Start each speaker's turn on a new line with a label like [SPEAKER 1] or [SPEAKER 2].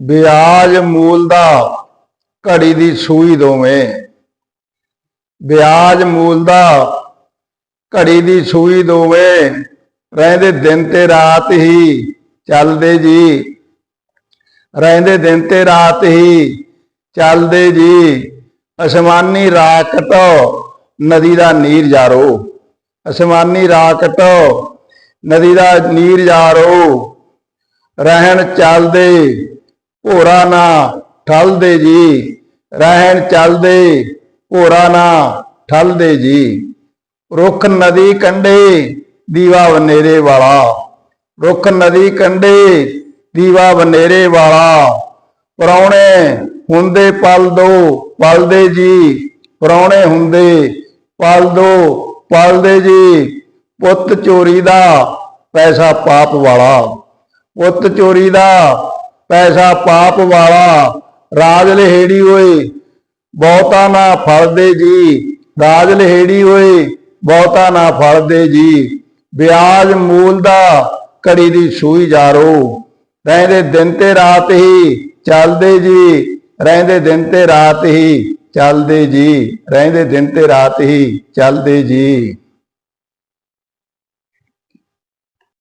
[SPEAKER 1] ਵਿਆਜ ਮੂਲ ਦਾ ਘੜੀ ਦੀ ਸੂਈ ਦੋਵੇਂ। ਵਿਆਜ ਮੂਲ ਦਾ ਘੜੀ ਦੀ ਸੂਈ ਦੋਵੇਂ, ਰਹਿੰਦੇ ਦਿਨ ਤੇ ਰਾਤ ਹੀ ਚੱਲਦੇ ਜੀ। ਰਹਿੰਦੇ ਦਿਨ ਤੇ ਰਾਤ ਹੀ ਚੱਲਦੇ ਜੀ। ਅਸਮਾਨੀ ਰਾਕਟ ਨਦੀ ਦਾ ਨੀਰ ਜਾਰੋ। ਅਸਮਾਨੀ ਰਾਕਟ ਨਦੀ ਦਾ ਨੀਰ ਜਾਰੋ। ਰਹਿਣ ਚੱਲਦੇ ਭੋਰਾ ਨਾ ਠਲਦੇ ਜੀ, ਰਹਿਣ ਚੱਲਦੇ, ਭੋਰਾ ਨਾ ਠਲਦੇ ਜੀ। ਰੁੱਖ ਨਦੀ ਕੰਢੇ, ਦੀਵਾ ਬਨੇਰੇ ਵਾਲਾ। ਰੁੱਖ ਨਦੀ ਕੰਢੇ, ਦੀਵਾ ਬਨੇਰੇ ਵਾਲਾ। ਪਰੌਣੇ ਹੁੰਦੇ ਪਲ ਦੋ, ਪਲਦੇ ਜੀ। ਪਰੌਣੇ ਹੁੰਦੇ ਪਲ ਦੋ, ਪਲਦੇ ਜੀ। ਪੁੱਤ ਚੋਰੀ ਦਾ ਪੈਸਾ ਪਾਪ ਵਾਲਾ। ਪੁੱਤ ਚੋਰੀ ਦਾ ਪੈਸਾ ਪਾਪ ਵਾਲਾ, ਰਾਜ ਲਹੇੜੀ ਓਏ, ਬਹੁਤਾ ਨਾ ਫਲਦੇ ਜੀ, ਰਾਜ ਲਹੇੜੀ ਓਏ, ਬਹੁਤਾ ਨਾ ਫਲਦੇ ਜੀ। ਵਿਆਜ ਮੂਲ ਦਾ ਘੜੀ ਦੀ ਸੂਈ ਜਾਰੋ। ਰਹਿੰਦੇ ਦਿਨ ਤੇ ਰਾਤ ਹੀ ਚੱਲਦੇ ਜੀ, ਰਹਿੰਦੇ ਦਿਨ ਤੇ ਰਾਤ ਹੀ ਚੱਲਦੇ ਜੀ, ਰਹਿੰਦੇ ਦਿਨ ਤੇ ਰਾਤ ਹੀ ਚੱਲਦੇ ਜੀ।